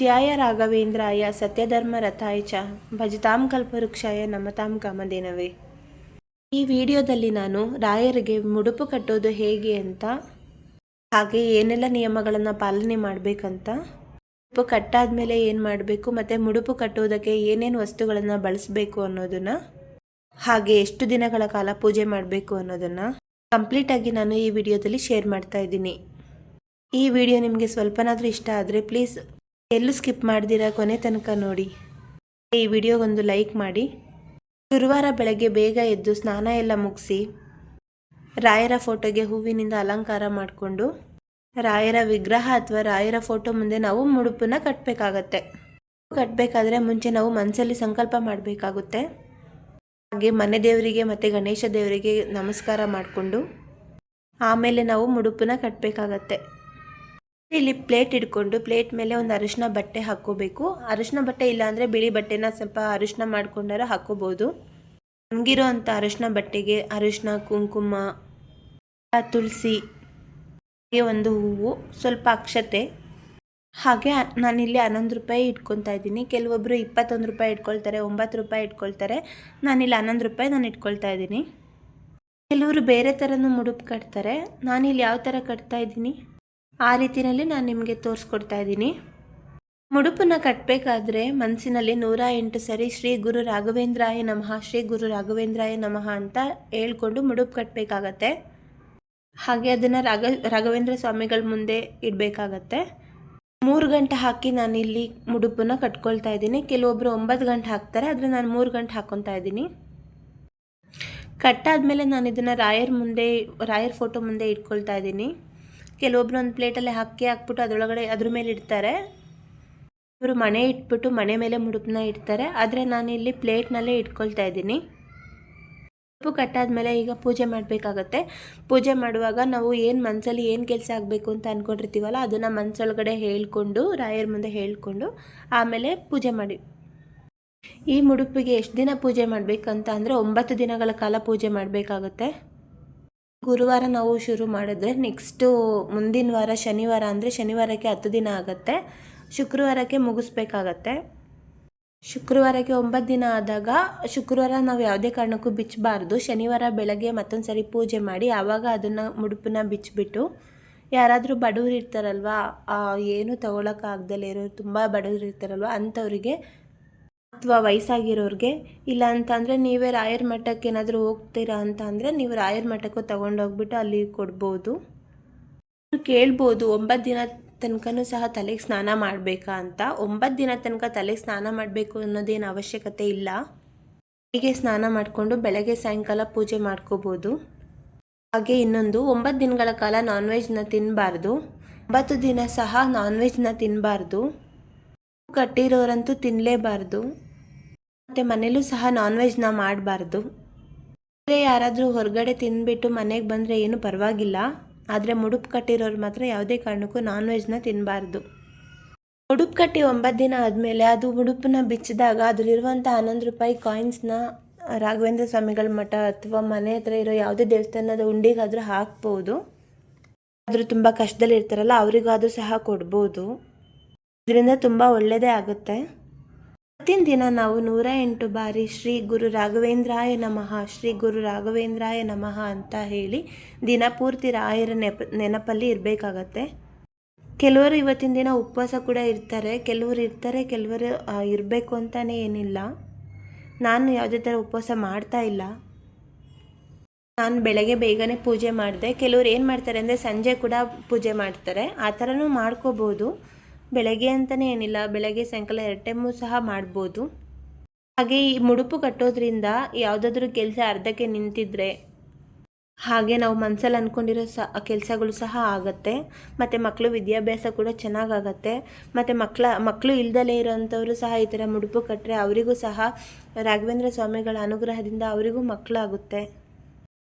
ಪೂಜ್ಯಾಯ ರಾಘವೇಂದ್ರಾಯ ಸತ್ಯಧರ್ಮ ರಥಾಯ ಚ ಭಜತಾಂ ಕಲ್ಪವೃಕ್ಷಾಯ ನಮತಾಂ ಕಾಮಧೇನವೇ. ಈ ವಿಡಿಯೋದಲ್ಲಿ ನಾನು ರಾಯರಿಗೆ ಮುಡುಪು ಕಟ್ಟೋದು ಹೇಗೆ ಅಂತ, ಹಾಗೆ ಏನೆಲ್ಲ ನಿಯಮಗಳನ್ನು ಪಾಲನೆ ಮಾಡಬೇಕಂತ, ಮುಡುಪು ಕಟ್ಟಾದ್ಮೇಲೆ ಏನು ಮಾಡಬೇಕು ಮತ್ತು ಮುಡುಪು ಕಟ್ಟೋದಕ್ಕೆ ಏನೇನು ವಸ್ತುಗಳನ್ನು ಬಳಸಬೇಕು ಅನ್ನೋದನ್ನು, ಹಾಗೆ ಎಷ್ಟು ದಿನಗಳ ಕಾಲ ಪೂಜೆ ಮಾಡಬೇಕು ಅನ್ನೋದನ್ನು ಕಂಪ್ಲೀಟಾಗಿ ನಾನು ಈ ವಿಡಿಯೋದಲ್ಲಿ ಶೇರ್ ಮಾಡ್ತಾ ಇದ್ದೀನಿ. ಈ ವಿಡಿಯೋ ನಿಮಗೆ ಸ್ವಲ್ಪನಾದರೂ ಇಷ್ಟ ಆದರೆ ಪ್ಲೀಸ್ ಎಲ್ಲೂ ಸ್ಕಿಪ್ ಮಾಡ್ದಿರಾ ಕೊನೆ ತನಕ ನೋಡಿ. ಈ ವಿಡಿಯೋಗೊಂದು ಲೈಕ್ ಮಾಡಿ. ಗುರುವಾರ ಬೆಳಗ್ಗೆ ಬೇಗ ಎದ್ದು ಸ್ನಾನ ಎಲ್ಲ ಮುಗಿಸಿ, ರಾಯರ ಫೋಟೋಗೆ ಹೂವಿನಿಂದ ಅಲಂಕಾರ ಮಾಡಿಕೊಂಡು, ರಾಯರ ವಿಗ್ರಹ ಅಥವಾ ರಾಯರ ಫೋಟೋ ಮುಂದೆ ನಾವು ಮುಡುಪನ್ನ ಕಟ್ಟಬೇಕಾಗತ್ತೆ ಕಟ್ಟಬೇಕಾದ್ರೆ ಮುಂಚೆ ನಾವು ಮನಸ್ಸಲ್ಲಿ ಸಂಕಲ್ಪ ಮಾಡಬೇಕಾಗುತ್ತೆ. ಹಾಗೆ ಮನೆ ದೇವರಿಗೆ ಮತ್ತು ಗಣೇಶ ದೇವರಿಗೆ ನಮಸ್ಕಾರ ಮಾಡಿಕೊಂಡು, ಆಮೇಲೆ ನಾವು ಮುಡುಪನ್ನ ಕಟ್ಟಬೇಕಾಗತ್ತೆ ಇಲ್ಲಿ ಪ್ಲೇಟ್ ಇಟ್ಕೊಂಡು ಪ್ಲೇಟ್ ಮೇಲೆ ಒಂದು ಅರಿಶಿನ ಬಟ್ಟೆ ಹಾಕ್ಕೋಬೇಕು. ಅರಿಶಿನ ಬಟ್ಟೆ ಇಲ್ಲ ಅಂದರೆ ಬಿಳಿ ಬಟ್ಟೆನ ಸ್ವಲ್ಪ ಅರಿಶಿನ ಮಾಡ್ಕೊಂಡಾರ ಹಾಕ್ಕೋಬೋದು. ಒಣಗಿರೋ ಅಂಥ ಅರಿಶಿನ ಬಟ್ಟೆಗೆ ಅರಿಶಿನ, ಕುಂಕುಮ, ತುಳಸಿ, ಹಾಗೆ ಒಂದು ಹೂವು, ಸ್ವಲ್ಪ ಅಕ್ಷತೆ. ಹಾಗೆ ನಾನಿಲ್ಲಿ ಹನ್ನೊಂದು ರೂಪಾಯಿ ಇಟ್ಕೊತಾ ಇದ್ದೀನಿ. ಕೆಲವೊಬ್ಬರು ಇಪ್ಪತ್ತೊಂದು ರೂಪಾಯಿ ಇಟ್ಕೊಳ್ತಾರೆ, ಒಂಬತ್ತು ರೂಪಾಯಿ ಇಟ್ಕೊಳ್ತಾರೆ. ನಾನಿಲ್ಲಿ ಹನ್ನೊಂದು ರೂಪಾಯಿ ನಾನು ಇಟ್ಕೊಳ್ತಾ ಇದ್ದೀನಿ. ಕೆಲವರು ಬೇರೆ ಥರನೂ ಮುಡುಪು ಕಟ್ತಾರೆ. ನಾನಿಲ್ಲಿ ಯಾವ ಥರ ಕಟ್ತಾ ಇದ್ದೀನಿ? ಆ ರೀತಿಯಲ್ಲಿ ನಾನು ನಿಮಗೆ ತೋರಿಸ್ಕೊಡ್ತಾ ಇದ್ದೀನಿ. ಮುಡುಪನ್ನು ಕಟ್ಟಬೇಕಾದ್ರೆ ಮನಸ್ಸಿನಲ್ಲಿ ನೂರ ಎಂಟು ಸರಿ ಶ್ರೀ ಗುರು ರಾಘವೇಂದ್ರಾಯ ನಮಃ, ಶ್ರೀ ಗುರು ರಾಘವೇಂದ್ರಾಯ ನಮಃ ಅಂತ ಹೇಳ್ಕೊಂಡು ಮುಡುಪು ಕಟ್ಟಬೇಕಾಗತ್ತೆ ಹಾಗೆ ಅದನ್ನು ರಾಘ, ರಾಘವೇಂದ್ರ ಸ್ವಾಮಿಗಳ ಮುಂದೆ ಇಡಬೇಕಾಗತ್ತೆ. ಮೂರು ಗಂಟೆ ಹಾಕಿ ನಾನಿಲ್ಲಿ ಮುಡುಪನ್ನು ಕಟ್ಕೊಳ್ತಾ ಇದ್ದೀನಿ. ಕೆಲವೊಬ್ಬರು ಒಂಬತ್ತು ಗಂಟೆ ಹಾಕ್ತಾರೆ, ಆದರೆ ನಾನು ಮೂರು ಗಂಟೆ ಹಾಕ್ಕೊತಾ ಇದ್ದೀನಿ. ಕಟ್ಟಾದಮೇಲೆ ನಾನು ಇದನ್ನು ರಾಯರ್ ಮುಂದೆ, ರಾಯರ್ ಫೋಟೋ ಮುಂದೆ ಇಟ್ಕೊಳ್ತಾ ಇದ್ದೀನಿ. ಕೆಲವೊಬ್ರು ಒಂದು ಪ್ಲೇಟಲ್ಲಿ ಹಾಕಿ ಹಾಕ್ಬಿಟ್ಟು ಅದರೊಳಗಡೆ ಅದ್ರ ಮೇಲೆ ಇಡ್ತಾರೆ. ಇವರು ಮನೆ ಇಟ್ಬಿಟ್ಟು ಮನೆ ಮೇಲೆ ಮುಡುಪನ್ನ ಇಡ್ತಾರೆ. ಆದರೆ ನಾನಿಲ್ಲಿ ಪ್ಲೇಟ್ನಲ್ಲೇ ಇಟ್ಕೊಳ್ತಾ ಇದ್ದೀನಿ. ಉಪ್ಪು ಕಟ್ಟಾದ್ಮೇಲೆ ಈಗ ಪೂಜೆ ಮಾಡಬೇಕಾಗತ್ತೆ. ಪೂಜೆ ಮಾಡುವಾಗ ನಾವು ಏನು ಮನಸ್ಸಲ್ಲಿ ಏನು ಕೆಲಸ ಆಗಬೇಕು ಅಂತ ಅಂದ್ಕೊಂಡಿರ್ತೀವಲ್ಲ ಅದನ್ನು ಮನಸ್ಸೊಳಗಡೆ ಹೇಳ್ಕೊಂಡು, ರಾಯರ ಮುಂದೆ ಹೇಳಿಕೊಂಡು ಆಮೇಲೆ ಪೂಜೆ ಮಾಡಿ. ಈ ಮುಡುಪಿಗೆ ಎಷ್ಟು ದಿನ ಪೂಜೆ ಮಾಡಬೇಕಂತ ಅಂದರೆ ಒಂಬತ್ತು ದಿನಗಳ ಕಾಲ ಪೂಜೆ ಮಾಡಬೇಕಾಗುತ್ತೆ. ಗುರುವಾರ ನಾವು ಶುರು ಮಾಡಿದ್ರೆ ನೆಕ್ಸ್ಟು ಮುಂದಿನ ವಾರ ಶನಿವಾರ ಅಂದರೆ ಶನಿವಾರಕ್ಕೆ ಹತ್ತು ದಿನ ಆಗುತ್ತೆ. ಶುಕ್ರವಾರಕ್ಕೆ ಮುಗಿಸ್ಬೇಕಾಗತ್ತೆ. ಶುಕ್ರವಾರಕ್ಕೆ ಒಂಬತ್ತು ದಿನ ಆದಾಗ ಶುಕ್ರವಾರ ನಾವು ಯಾವುದೇ ಕಾರಣಕ್ಕೂ ಬಿಚ್ಚಬಾರ್ದು. ಶನಿವಾರ ಬೆಳಗ್ಗೆ ಮತ್ತೊಂದು ಸರಿ ಪೂಜೆ ಮಾಡಿ ಆವಾಗ ಅದನ್ನು ಮುಡುಪನ್ನ ಬಿಚ್ಚಿಬಿಟ್ಟು ಯಾರಾದರೂ ಬಡವರು ಇರ್ತಾರಲ್ವ ಏನು ತೊಗೊಳಕ್ಕಾಗ್ದಲೇ ಇರೋರು ತುಂಬ ಬಡವರು ಇರ್ತಾರಲ್ವ, ಅಂಥವ್ರಿಗೆ ಅಥವಾ ವಯಸ್ಸಾಗಿರೋರಿಗೆ? ಇಲ್ಲ ಅಂತಂದರೆ ನೀವೇ ರಾಯರ ಮಠಕ್ಕೆ ಏನಾದರೂ ಹೋಗ್ತೀರಾ ಅಂತ ಅಂದರೆ ನೀವು ರಾಯರ ಮಠಕ್ಕೂ ತೊಗೊಂಡೋಗ್ಬಿಟ್ಟು ಅಲ್ಲಿ ಕೊಡ್ಬೋದು. ಕೇಳ್ಬೋದು, ಒಂಬತ್ತು ದಿನ ತನಕನೂ ಸಹ ತಲೆಗೆ ಸ್ನಾನ ಮಾಡಬೇಕಾ ಅಂತ. ಒಂಬತ್ತು ದಿನ ತನಕ ತಲೆಗೆ ಸ್ನಾನ ಮಾಡಬೇಕು ಅನ್ನೋದೇನು ಅವಶ್ಯಕತೆ ಇಲ್ಲ. ಬೆಳಿಗ್ಗೆ ಸ್ನಾನ ಮಾಡಿಕೊಂಡು ಬೆಳಗ್ಗೆ ಸಾಯಂಕಾಲ ಪೂಜೆ ಮಾಡ್ಕೋಬೋದು. ಹಾಗೆ ಇನ್ನೊಂದು, ಒಂಬತ್ತು ದಿನಗಳ ಕಾಲ ನಾನ್ ವೆಜ್ನ ತಿನ್ನಬಾರ್ದು ಒಂಬತ್ತು ದಿನ ಸಹ ನಾನ್ ವೆಜ್ನ ತಿನ್ನಬಾರ್ದು ಕಟ್ಟಿರೋರಂತೂ ತಿನ್ನಲೇಬಾರ್ದು ಮತ್ತು ಮನೇಲೂ ಸಹ ನಾನ್ ವೆಜ್ನ ಮಾಡಬಾರ್ದು. ಬೇರೆ ಯಾರಾದರೂ ಹೊರಗಡೆ ತಿಂದುಬಿಟ್ಟು ಮನೆಗೆ ಬಂದರೆ ಏನು ಪರವಾಗಿಲ್ಲ. ಆದರೆ ಮುಡುಪು ಕಟ್ಟಿರೋರು ಮಾತ್ರ ಯಾವುದೇ ಕಾರಣಕ್ಕೂ ನಾನ್ ವೆಜ್ನ ತಿನ್ನಬಾರ್ದು ಮುಡುಪು ಕಟ್ಟಿ ಒಂಬತ್ತು ದಿನ ಆದಮೇಲೆ ಅದು ಮುಡುಪನ್ನ ಬಿಚ್ಚಿದಾಗ ಅದರಲ್ಲಿರುವಂಥ ಹನ್ನೊಂದು ರೂಪಾಯಿ ಕಾಯಿನ್ಸ್ನ ರಾಘವೇಂದ್ರ ಸ್ವಾಮಿಗಳ ಮಠ ಅಥವಾ ಮನೆ ಹತ್ರ ಇರೋ ಯಾವುದೇ ದೇವಸ್ಥಾನದ ಉಂಡಿಗಾದರೂ ಹಾಕ್ಬೋದು. ಆದರೂ ತುಂಬ ಕಷ್ಟದಲ್ಲಿ ಇರ್ತಾರಲ್ಲ ಅವರಿಗಾದರೂ ಸಹ ಕೊಡ್ಬೋದು. ಇದರಿಂದ ತುಂಬ ಒಳ್ಳೆಯದೇ ಆಗುತ್ತೆ. ಇವತ್ತಿನ ದಿನ ನಾವು ನೂರ ಎಂಟು ಬಾರಿ ಶ್ರೀ ಗುರು ರಾಘವೇಂದ್ರಾಯ ನಮಃ, ಶ್ರೀ ಗುರು ರಾಘವೇಂದ್ರಾಯ ನಮಃ ಅಂತ ಹೇಳಿ ದಿನಪೂರ್ತಿ ರಾಯರ ನೆಪ, ನೆನಪಲ್ಲಿ ಇರಬೇಕಾಗತ್ತೆ. ಕೆಲವರು ಇವತ್ತಿನ ದಿನ ಉಪವಾಸ ಕೂಡ ಇರ್ತಾರೆ, ಕೆಲವರು ಇರ್ತಾರೆ, ಕೆಲವರು ಇರಬೇಕು ಅಂತಲೇ ಏನಿಲ್ಲ. ನಾನು ಯಾವುದೇ ಥರ ಉಪವಾಸ ಮಾಡ್ತಾ ಇಲ್ಲ. ನಾನು ಬೆಳಗ್ಗೆ ಬೇಗನೆ ಪೂಜೆ ಮಾಡಿದೆ. ಕೆಲವ್ರು ಏನು ಮಾಡ್ತಾರೆ ಅಂದರೆ ಸಂಜೆ ಕೂಡ ಪೂಜೆ ಮಾಡ್ತಾರೆ. ಆ ಥರನೂ ಮಾಡ್ಕೋಬೋದು. ಬೆಳಗ್ಗೆ ಅಂತಲೇ ಏನಿಲ್ಲ, ಬೆಳಗ್ಗೆ ಸಾಯಂಕಾಲ ಎರಡು ಟೈಮು ಸಹ ಮಾಡ್ಬೋದು. ಹಾಗೆ ಈ ಮುಡುಪು ಕಟ್ಟೋದ್ರಿಂದ ಯಾವುದಾದ್ರೂ ಕೆಲಸ ಅರ್ಧಕ್ಕೆ ನಿಂತಿದ್ರೆ ಹಾಗೆ ನಾವು ಮನಸ್ಸಲ್ಲಿ ಅಂದ್ಕೊಂಡಿರೋ ಸ, ಕೆಲಸಗಳು ಸಹ ಆಗುತ್ತೆ. ಮತ್ತು ಮಕ್ಕಳು ವಿದ್ಯಾಭ್ಯಾಸ ಕೂಡ ಚೆನ್ನಾಗಾಗತ್ತೆ. ಮತ್ತು ಮಕ್ಕಳ ಮಕ್ಕಳು ಇಲ್ದಲೇ ಇರೋಂಥವರು ಸಹ ಈ ಥರ ಮುಡುಪು ಕಟ್ಟರೆ ಅವರಿಗೂ ಸಹ ರಾಘವೇಂದ್ರ ಸ್ವಾಮಿಗಳ ಅನುಗ್ರಹದಿಂದ ಅವರಿಗೂ ಮಕ್ಕಳಾಗುತ್ತೆ.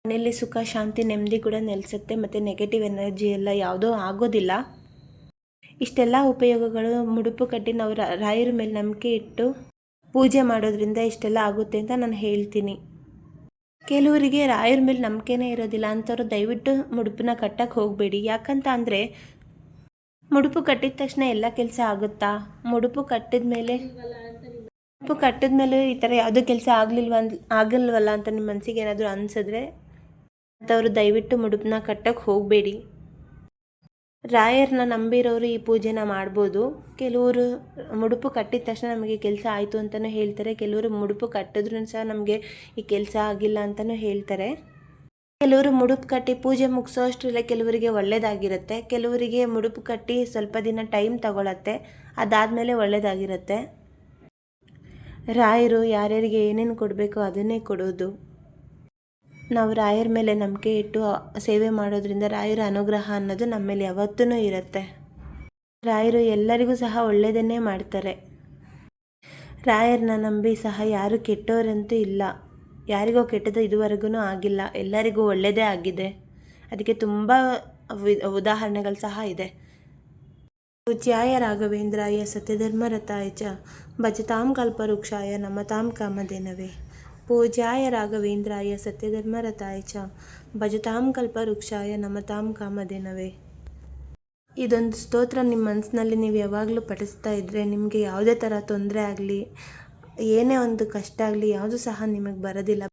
ಮನೆಯಲ್ಲಿ ಸುಖ, ಶಾಂತಿ, ನೆಮ್ಮದಿ ಕೂಡ ನೆಲೆಸುತ್ತೆ. ಮತ್ತು ನೆಗೆಟಿವ್ ಎನರ್ಜಿ ಎಲ್ಲ ಯಾವುದೂ ಆಗೋದಿಲ್ಲ. ಇಷ್ಟೆಲ್ಲ ಉಪಯೋಗಗಳು ಮುಡುಪು ಕಟ್ಟಿ ನಾವು ರಾಯರ ಮೇಲೆ ನಂಬಿಕೆ ಇಟ್ಟು ಪೂಜೆ ಮಾಡೋದ್ರಿಂದ ಇಷ್ಟೆಲ್ಲ ಆಗುತ್ತೆ ಅಂತ ನಾನು ಹೇಳ್ತೀನಿ. ಕೆಲವರಿಗೆ ರಾಯರ ಮೇಲೆ ನಂಬಿಕೆನೇ ಇರೋದಿಲ್ಲ, ಅಂಥವ್ರು ದಯವಿಟ್ಟು ಮುಡುಪನ್ನ ಕಟ್ಟಕ್ಕೆ ಹೋಗಬೇಡಿ. ಯಾಕಂತ ಅಂದರೆ ಮುಡುಪು ಕಟ್ಟಿದ ತಕ್ಷಣ ಎಲ್ಲ ಕೆಲಸ ಆಗುತ್ತಾ? ಮುಡುಪು ಕಟ್ಟಿದ ಮೇಲೆ, ಮುಡುಪು ಕಟ್ಟಿದ ಮೇಲೆ ಈ ಥರ ಯಾವುದೂ ಕೆಲಸ ಆಗಲಿಲ್ವ ಆಗಲ್ವಲ್ಲ ಅಂತ ನಿಮ್ಮ ಮನಸ್ಸಿಗೆ ಏನಾದರೂ ಅನಿಸಿದ್ರೆ ಅಂಥವ್ರು ದಯವಿಟ್ಟು ಮುಡುಪನ್ನ ಕಟ್ಟಕ್ಕೆ ಹೋಗಬೇಡಿ. ರಾಯರನ್ನ ನಂಬಿರೋರು ಈ ಪೂಜೆನ ಮಾಡ್ಬೋದು. ಕೆಲವರು ಮುಡುಪು ಕಟ್ಟಿದ ತಕ್ಷಣ ನಮಗೆ ಕೆಲಸ ಆಯಿತು ಅಂತಲೂ ಹೇಳ್ತಾರೆ. ಕೆಲವರು ಮುಡುಪು ಕಟ್ಟಿದ್ರೂ ಸಹ ನಮಗೆ ಈ ಕೆಲಸ ಆಗಿಲ್ಲ ಅಂತಲೂ ಹೇಳ್ತಾರೆ. ಕೆಲವರು ಮುಡುಪು ಕಟ್ಟಿ ಪೂಜೆ ಮುಗಿಸೋ ಅಷ್ಟರಲ್ಲೇ ಕೆಲವರಿಗೆ ಒಳ್ಳೆಯದಾಗಿರುತ್ತೆ ಕೆಲವರಿಗೆ ಮುಡುಪು ಕಟ್ಟಿ ಸ್ವಲ್ಪ ದಿನ ಟೈಮ್ ತಗೊಳತ್ತೆ. ಅದಾದಮೇಲೆ ಒಳ್ಳೆಯದಾಗಿರುತ್ತೆ ರಾಯರು ಯಾರ್ಯಾರಿಗೆ ಏನೇನು ಕೊಡಬೇಕು ಅದನ್ನೇ ಕೊಡೋದು. ನಾವು ರಾಯರ ಮೇಲೆ ನಂಬಿಕೆ ಇಟ್ಟು ಸೇವೆ ಮಾಡೋದ್ರಿಂದ ರಾಯರ ಅನುಗ್ರಹ ಅನ್ನೋದು ನಮ್ಮ ಮೇಲೆ ಯಾವತ್ತೂ ಇರುತ್ತೆ. ರಾಯರು ಎಲ್ಲರಿಗೂ ಸಹ ಒಳ್ಳೆಯದನ್ನೇ ಮಾಡ್ತಾರೆ. ರಾಯರನ್ನ ನಂಬಿ ಸಹ ಯಾರು ಕೆಟ್ಟವರಂತೂ ಇಲ್ಲ. ಯಾರಿಗೋ ಕೆಟ್ಟದ್ದು ಇದುವರೆಗೂ ಆಗಿಲ್ಲ. ಎಲ್ಲರಿಗೂ ಒಳ್ಳೆಯದೇ ಆಗಿದೆ. ಅದಕ್ಕೆ ತುಂಬ ಉದಾಹರಣೆಗಳು ಸಹ ಇದೆ. ಪೂಜ್ಯಾಯ ರಾಘವೇಂದ್ರಾಯ ಸತ್ಯಧರ್ಮರತಾಯ ಚ ಭಜತಾಂ ಕಲ್ಪವೃಕ್ಷಾಯ ನಮತಾಂ ಕಾಮಧೇನವೇ. ಪೂಜ್ಯಾಯ ರಾಘವೇಂದ್ರಾಯ ಸತ್ಯಧರ್ಮರತಾಯ ಚ ಭಜತಾಂ ಕಲ್ಪವೃಕ್ಷಾಯ ನಮತಾಂ ಕಾಮಧೇನವೇ. ಇದೊಂದು ಸ್ತೋತ್ರ ನಿಮ್ಮ ಮನಸ್ಸಿನಲ್ಲಿ ನೀವು ಯಾವಾಗಲೂ ಪಠಿಸ್ತಾ ಇದ್ದರೆ ನಿಮಗೆ ಯಾವುದೇ ಥರ ತೊಂದರೆ ಆಗಲಿ, ಏನೇ ಒಂದು ಕಷ್ಟ ಆಗಲಿ ಯಾವುದು ಸಹ ನಿಮಗೆ ಬರೋದಿಲ್ಲ.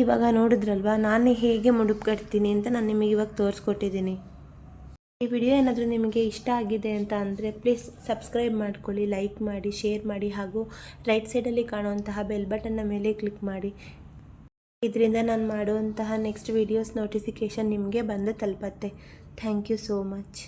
ಇವಾಗ ನೋಡಿದ್ರಲ್ವಾ, ನಾನು ಹೇಗೆ ಮುಡುಪು ಕಟ್ತೀನಿ ಅಂತ ನಾನು ನಿಮಗೆ ಇವಾಗ ತೋರಿಸ್ಕೊಟ್ಟಿದ್ದೀನಿ. ಈ ವಿಡಿಯೋ ಏನಾದರೂ ನಿಮಗೆ ಇಷ್ಟ ಆಗಿದೆ ಅಂತ ಅಂದರೆ ಪ್ಲೀಸ್ ಸಬ್ಸ್ಕ್ರೈಬ್ ಮಾಡ್ಕೊಳ್ಳಿ ಲೈಕ್ ಮಾಡಿ ಶೇರ್ ಮಾಡಿ ಹಾಗೂ ರೈಟ್ ಸೈಡಲ್ಲಿ ಕಾಣುವಂತಹ ಬೆಲ್ ಬಟನ್ನ ಮೇಲೆ ಕ್ಲಿಕ್ ಮಾಡಿ. ಇದರಿಂದ ನಾನು ಮಾಡುವಂತಹ ನೆಕ್ಸ್ಟ್ ವಿಡಿಯೋಸ್ ನೋಟಿಫಿಕೇಷನ್ ನಿಮಗೆ ಬಂದು ತಲುಪತ್ತೆ. Thank you so much